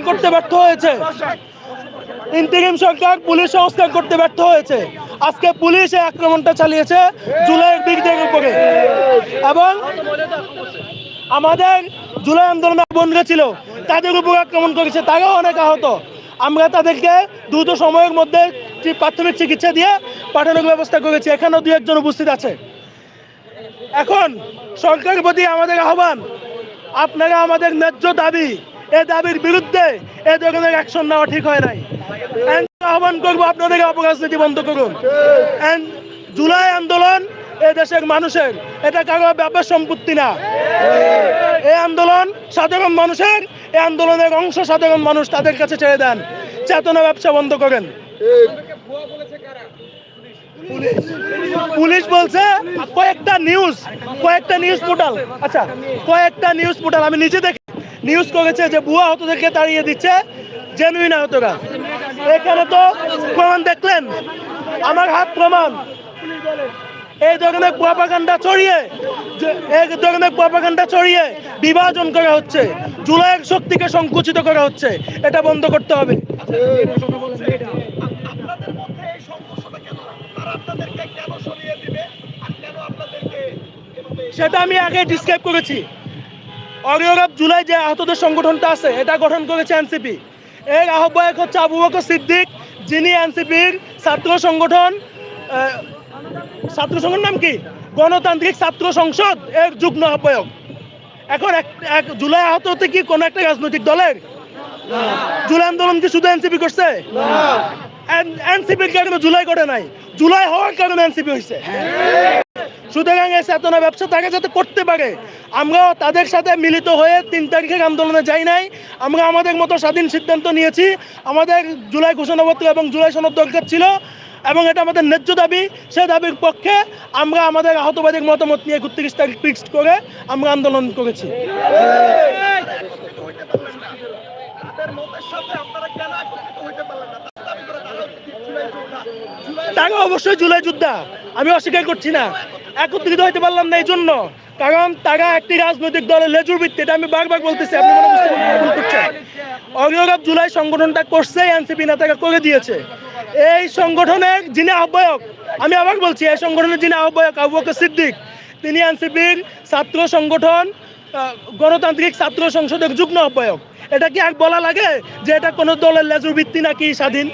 সংস্কার করতে ব্যর্থ হয়েছে। ইন্টিরিম সরকার পুলিশ সংস্কার করতে ব্যর্থ হয়েছে। আজকে পুলিশ এই আক্রমণটা চালিয়েছে জুলাইয়ের দিকদের উপরে। এবং আমাদের জুলাই আন্দোলনের বন্ধুরা ছিল, তাদের উপর আক্রমণ করেছে, তারাও অনেক আহত। আমরা তাদেরকে দ্রুত সময়ের মধ্যে প্রাথমিক চিকিৎসা দিয়ে পাঠানোর ব্যবস্থা করেছি। এখানেও দু একজন উপস্থিত আছে। এখন সরকারের প্রতি আমাদের আহ্বান, আপনারা আমাদের ন্যায্য দাবি এই দাবির বিরুদ্ধে এ ধরনের অ্যাকশন নেওয়া ঠিক হয় নাই। আহ্বান করব আপনাদের অপরাজনীতি বন্ধ করুন। জুলাই আন্দোলন এ দেশের মানুষের, এটা কারও ব্যাপার সম্পত্তি না। এই আন্দোলন সাধারণ মানুষের এই আন্দোলনের অংশ সাধারণ মানুষ তাদের কাছে ছেড়ে দেন। চেতনা ব্যবসা বন্ধ করেন। পুলিশ বলছে, কয়েকটা নিউজ কয়েকটা নিউজ পোর্টাল আচ্ছা কয়েকটা নিউজ পোর্টাল আমি নিজে দেখি নিউজ করেছে যে বুয়া হতদেরকে তাড়িয়ে দিচ্ছে জেনুইন আহতরা। এখানে তো প্রমাণ দেখলেন, আমার হাত প্রমাণ। এই ধরনের প্রপাগান্ডা ছড়িয়ে এই ধরনের প্রপাগান্ডা ছড়িয়ে বিভাজন করা হচ্ছে, জুলাইয়ের শক্তিকে সংকুচিত করা হচ্ছে, এটা বন্ধ করতে হবে। সেটা আমি আগে ডিসক্রাইব করেছি। অরিয়রব জুলাই যে আহতদের সংগঠনটা আছে এটা গঠন করেছে এনসিপি। এর আহ্বায়ক হচ্ছে আবু বকর সিদ্দিক যিনি এনসিপির ছাত্র সংগঠন ছাত্র সংগঠন নাম কি? গণতান্ত্রিক ছাত্র সংসদ এর যুগ্ম আহ্বায়ক। এখন এক এক জুলাই আহত হতে কি কোনো একটা রাজনৈতিক দলের? জুলাই আন্দোলন কি শুধু এনসিপি করছে? এনসিপির কারণে জুলাই করে নাই। জুলাই হওয়ার কারণে এনসিপি হয়েছে। সুতরাং এই চেতনা ব্যবসা তাকে যাতে করতে পারে। আমরাও তাদের সাথে মিলিত হয়ে তিন তারিখের আন্দোলনে যাই নাই। আমরা আমাদের মতো স্বাধীন সিদ্ধান্ত নিয়েছি। আমাদের জুলাই ঘোষণাপত্র এবং জুলাই সনদ দরকার ছিল এবং এটা আমাদের ন্যায্য দাবি। সে দাবির পক্ষে আমরা আমাদের আহতবাদীর মতামত নিয়ে একত্রিশ তারিখ ফিক্সড করে আমরা আন্দোলন করেছি। তারা অবশ্যই জুলাই যোদ্ধা। আমি অস্বীকার করছি না। একত্রিত হইতে পারলাম না এই জন্য কারণ তারা একটি রাজনৈতিক দলের লেজুর ভিত্তি এটা আমি বারবার বলতেছি অগ্রগাপ জুলাই সংগঠনটা করছে, এনসিপি নেতাকে করে দিয়েছে। এই সংগঠনের যিনি আহ্বায়ক, আমি আবার বলছি, এই সংগঠনের যিনি আহ্বায়ক, আবু সিদ্দিক, তিনি এনসিপির ছাত্র সংগঠন গণতান্ত্রিক ছাত্র সংসদের যুগ্ম আহ্বায়ক। এটা কি আর বলা লাগে যে এটা কোনো দলের লেজুর ভিত্তি নাকি স্বাধীন?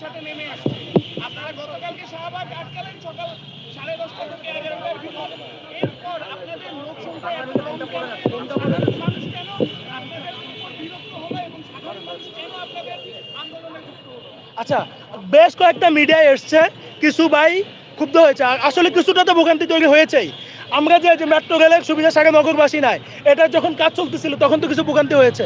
কিন্তু আপনাদের সাথে নেমে আসছে। আপনারা গতকালকে শাহবাগ আটকালেন, সকাল সাড়ে দশটা থেকে এগারোটার ভিতর এরপর আপনাদের লোক সংখ্যা কেন? আপনাদের উপর বিরক্ত হলো এবং সাধারণ মানুষ কেন আপনাদের আন্দোলনে যুক্ত হলো আচ্ছা বেশ কয়েকটা মিডিয়ায় এসছে। কিছু ভাই ক্ষুব্ধ হয়েছে। আসলে কিছুটা তো ভোগান্তি তৈরি হয়েছেই। আমরা যে মেট্রো রেলের সুবিধা সারা নগরবাসী নাই, এটা যখন কাজ চলতেছিল, তখন তো কিছু ভোগান্তি হয়েছে।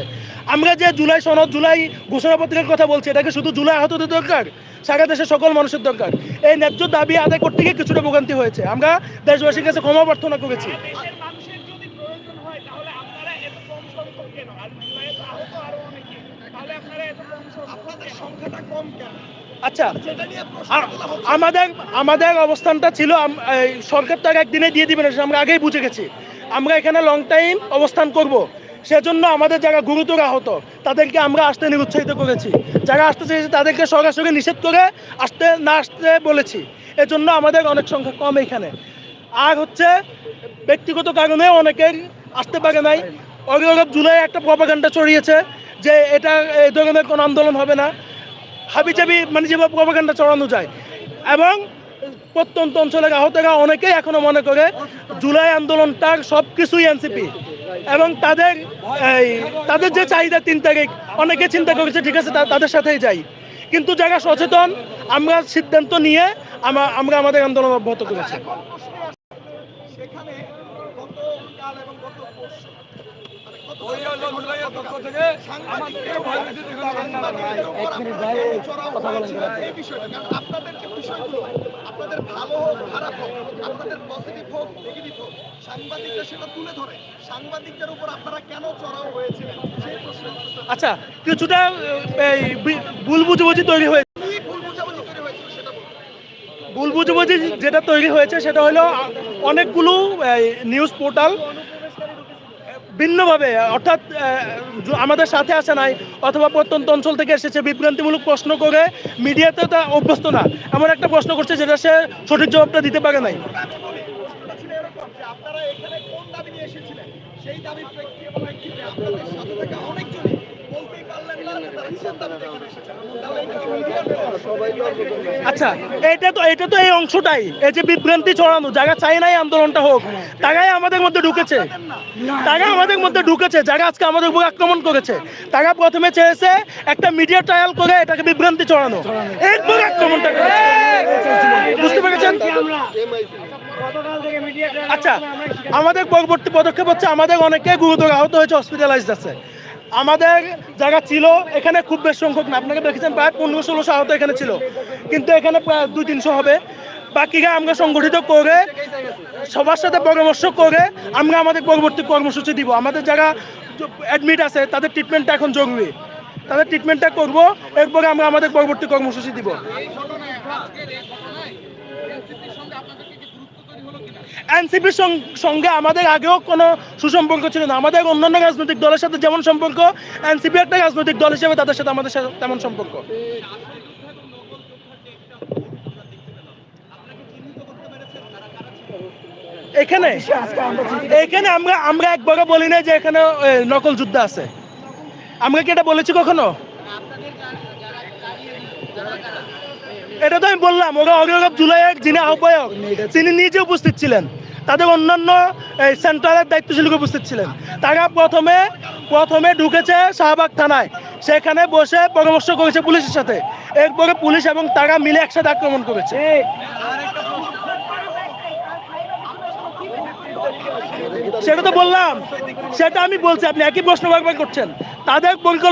আমরা যে জুলাই সনদ, জুলাই ঘোষণাপত্রের কথা বলছি, এটাকে শুধু জুলাই আহতদের দরকার, সারা দেশের সকল মানুষের দরকার। এই ন্যায্য দাবি আদায় করতে গিয়ে কিছুটা ভোগান্তি হয়েছে। আমরা দেশবাসীর কাছে ক্ষমা প্রার্থনা করেছি। আপনাদের সংখ্যাটা কম কেন? আচ্ছা আমাদের আমাদের অবস্থানটা ছিল সরকার তো একদিনে দিয়ে দিবে না আমরা আগেই বুঝে গেছি। আমরা এখানে লং টাইম অবস্থান করব। সেজন্য আমাদের যারা গুরুতর আহত, তাদেরকে আমরা আসতে নিরুৎসাহিত করেছি। যারা আসতে চেয়েছে, তাদেরকে সরাসরি নিষেধ করে আসতে না আসতে বলেছি। এজন্য আমাদের অনেক সংখ্যা কম এখানে। আর হচ্ছে, ব্যক্তিগত কারণে অনেকের আসতে পারে নাই। অগরব জুলাই একটা প্রপাগান্ডা ছড়িয়েছে যে এটা এই ধরনের কোনো আন্দোলন হবে না। হাবিজাবি মানে যেভাবে প্রপাগান্ডা চড়ানো যায়। এবং প্রত্যন্ত অঞ্চলে আহতরা অনেকেই এখনও মনে করে জুলাই আন্দোলনটার সব কিছুই এনসিপি। এবং তাদের, এই, তাদের যে চাহিদা তিন তারিখ, অনেকে চিন্তা করেছে, ঠিক আছে তাদের সাথেই যাই। কিন্তু যারা সচেতন, আমরা সিদ্ধান্ত নিয়ে আমরা আমাদের আন্দোলন অব্যাহত করেছি এখন প্রশ্নে আসে, সেখানে গতকাল এবং গত পরশু আপনাদের আপনাদের সাংবাদিকরা সেটা তুলে ধরে সাংবাদিকদের আপনারা কেন চড়াও আচ্ছা কিছুটা এই ভুল বুঝাবুঝি তৈরি হয়েছে ভুল বোঝাবুঝি যেটা তৈরি হয়েছে সেটা হলো অনেকগুলো নিউজ পোর্টাল ভিন্নভাবে, অর্থাৎ আমাদের সাথে আসে নাই, অথবা প্রত্যন্ত অঞ্চল থেকে এসেছে, বিভ্রান্তিমূলক প্রশ্ন করে মিডিয়াতে তা অভ্যস্ত না। এমন একটা প্রশ্ন করছে যেটা সে সঠিক জবাবটা দিতে পারে নাই আমি বলি প্রশ্নটা ছিল এরকম যে আপনারা এখানে কোন দাবি নিয়ে এসেছিলেন সেই দাবির প্রেক্ষিতে আপনাদের সাথে থাকা অনেকজনই আচ্ছা এটা তো এটা তো এই অংশটাই এই যে বিভ্রান্তি ছড়ানো যারা চাই নাই আন্দোলনটা হোক তারাই আমাদের মধ্যে ঢুকেছে তারা আমাদের মধ্যে ঢুকেছে যারা আজকে আমাদের উপর আক্রমণ করেছে তারা প্রথমে চেয়েছে একটা মিডিয়া ট্রায়াল করে এটাকে বিভ্রান্তি ছড়ানো এরপর আক্রমণটা বুঝতে পেরেছেন আচ্ছা আমাদের পরবর্তী পদক্ষেপ হচ্ছে আমাদের অনেকে গুরুতর আহত হয়েছে হসপিটালাইজড আছে। আমাদের যারা ছিল এখানে খুব বেশ সংখ্যক না আপনাকে দেখেছেন প্রায় পনেরো ষোলোশো আহত এখানে ছিল। কিন্তু এখানে প্রায় দুই তিনশো হবে। বাকিরা আমরা সংগঠিত করে সবার সাথে পরামর্শ করে আমরা আমাদের পরবর্তী কর্মসূচি দিব। আমাদের যারা অ্যাডমিট আছে তাদের ট্রিটমেন্টটা এখন জরুরি। তাদের ট্রিটমেন্টটা করব এরপরে আমরা আমাদের পরবর্তী কর্মসূচি দিব। এনসিপির সঙ্গে আমাদের আগেও কোনো সুসম্পর্ক ছিল না। আমাদের অন্যান্য রাজনৈতিক দলের সাথে যেমন সম্পর্ক, এনসিপি একটা রাজনৈতিক দল হিসেবে তাদের সাথে আমাদের সাথে তেমন সম্পর্ক। এখানে এখানে আমরা আমরা একবারও বলি না যে এখানে নকল যুদ্ধ আছে। আমরা কি এটা বলেছি কখনো? এটা তো আমি বললাম, ওরা অগ্রগত জুলাইয়ের যিনি আহ্বায়ক, তিনি নিজে উপস্থিত ছিলেন। তাদের অন্যান্য, এই সেন্ট্রালের দায়িত্বশীল উপস্থিত ছিলেন। তারা প্রথমে প্রথমে ঢুকেছে শাহবাগ থানায়। সেখানে বসে পরামর্শ করেছে পুলিশের সাথে। এরপরে পুলিশ এবং তারা মিলে একসাথে আক্রমণ করেছে। সেটা তো বললাম। সেটা আমি বলছি, আপনি একই প্রশ্ন করছেন। তাদের পরিকল্পনা